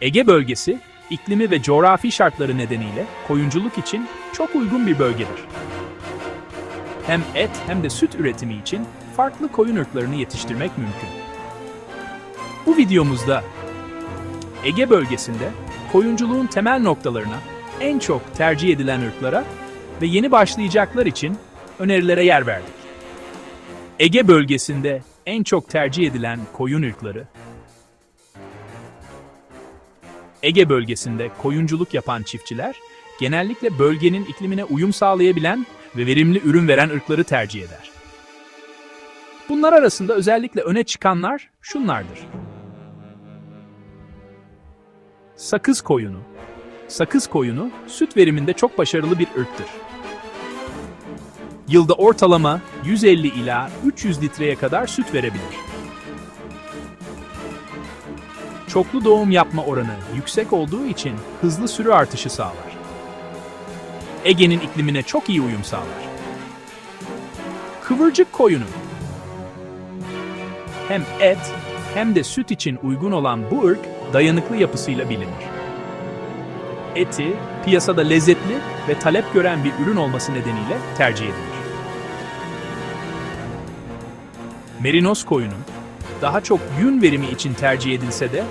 Ege bölgesi, iklimi ve coğrafi şartları nedeniyle koyunculuk için çok uygun bir bölgedir. Hem et hem de süt üretimi için farklı koyun ırklarını yetiştirmek mümkün. Bu videomuzda Ege bölgesinde koyunculuğun temel noktalarına, en çok tercih edilen ırklara ve yeni başlayacaklar için önerilere yer verdik. Ege bölgesinde en çok tercih edilen koyun ırkları Ege bölgesinde koyunculuk yapan çiftçiler genellikle bölgenin iklimine uyum sağlayabilen ve verimli ürün veren ırkları tercih eder. Bunlar arasında özellikle öne çıkanlar şunlardır. Sakız koyunu. Sakız koyunu süt veriminde çok başarılı bir ırktır. Yılda ortalama 150 ila 300 litreye kadar süt verebilir. Çoklu doğum yapma oranı yüksek olduğu için hızlı sürü artışı sağlar. Ege'nin iklimine çok iyi uyum sağlar. Kıvırcık koyunu hem et hem de süt için uygun olan bu ırk dayanıklı yapısıyla bilinir. Eti piyasada lezzetli ve talep gören bir ürün olması nedeniyle tercih edilir. Merinos koyunu daha çok yün verimi için tercih edilse de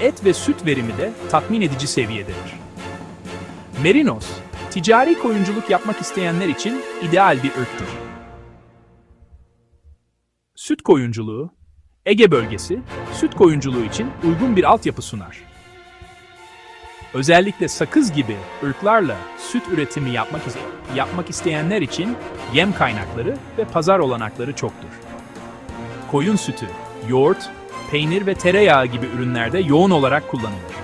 et ve süt verimi de tatmin edici seviyededir. Merinos, ticari koyunculuk yapmak isteyenler için ideal bir ırktır. Süt koyunculuğu, Ege bölgesi, süt koyunculuğu için uygun bir altyapı sunar. Özellikle sakız gibi ırklarla süt üretimi yapmak, yapmak isteyenler için yem kaynakları ve pazar olanakları çoktur. Koyun sütü, yoğurt, peynir ve tereyağı gibi ürünlerde yoğun olarak kullanılır.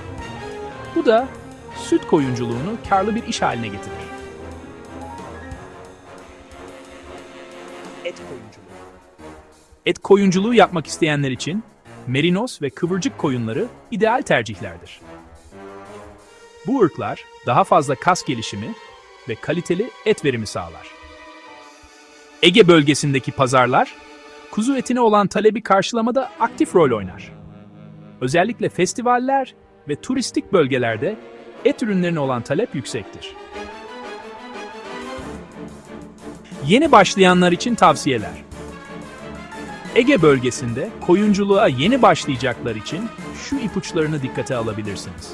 Bu da süt koyunculuğunu karlı bir iş haline getirir. Et koyunculuğu. Et koyunculuğu yapmak isteyenler için merinos ve kıvırcık koyunları ideal tercihlerdir. Bu ırklar daha fazla kas gelişimi ve kaliteli et verimi sağlar. Ege bölgesindeki pazarlar kuzu etine olan talebi karşılamada aktif rol oynar. Özellikle festivaller ve turistik bölgelerde et ürünlerine olan talep yüksektir. Yeni başlayanlar için tavsiyeler. Ege bölgesinde koyunculuğa yeni başlayacaklar için şu ipuçlarını dikkate alabilirsiniz.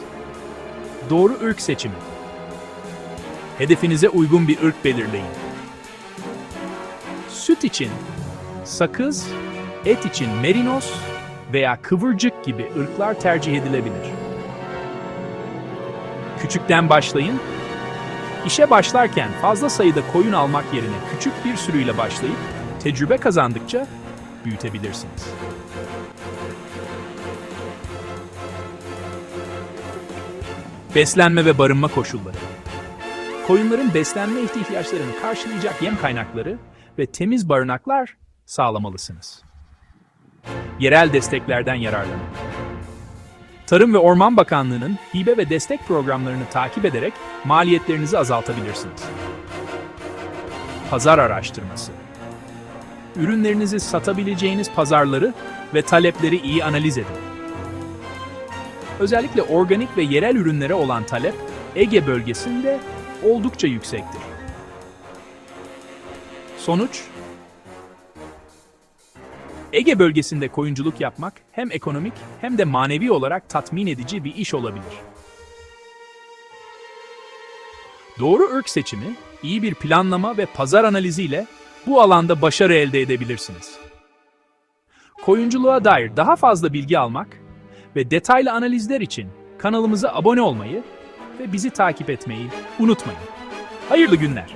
Doğru ırk seçimi. Hedefinize uygun bir ırk belirleyin. Süt için sakız, et için merinos veya kıvırcık gibi ırklar tercih edilebilir. Küçükten başlayın. İşe başlarken fazla sayıda koyun almak yerine küçük bir sürüyle başlayıp tecrübe kazandıkça büyütebilirsiniz. Beslenme ve barınma koşulları. Koyunların beslenme ihtiyaçlarını karşılayacak yem kaynakları ve temiz barınaklar sağlamalısınız. Yerel desteklerden yararlanın. Tarım ve Orman Bakanlığı'nın hibe ve destek programlarını takip ederek maliyetlerinizi azaltabilirsiniz. Pazar araştırması. Ürünlerinizi satabileceğiniz pazarları ve talepleri iyi analiz edin. Özellikle organik ve yerel ürünlere olan talep Ege bölgesinde oldukça yüksektir. Sonuç, Ege bölgesinde koyunculuk yapmak hem ekonomik hem de manevi olarak tatmin edici bir iş olabilir. Doğru ırk seçimi, iyi bir planlama ve pazar analiziyle bu alanda başarı elde edebilirsiniz. Koyunculuğa dair daha fazla bilgi almak ve detaylı analizler için kanalımıza abone olmayı ve bizi takip etmeyi unutmayın. Hayırlı günler.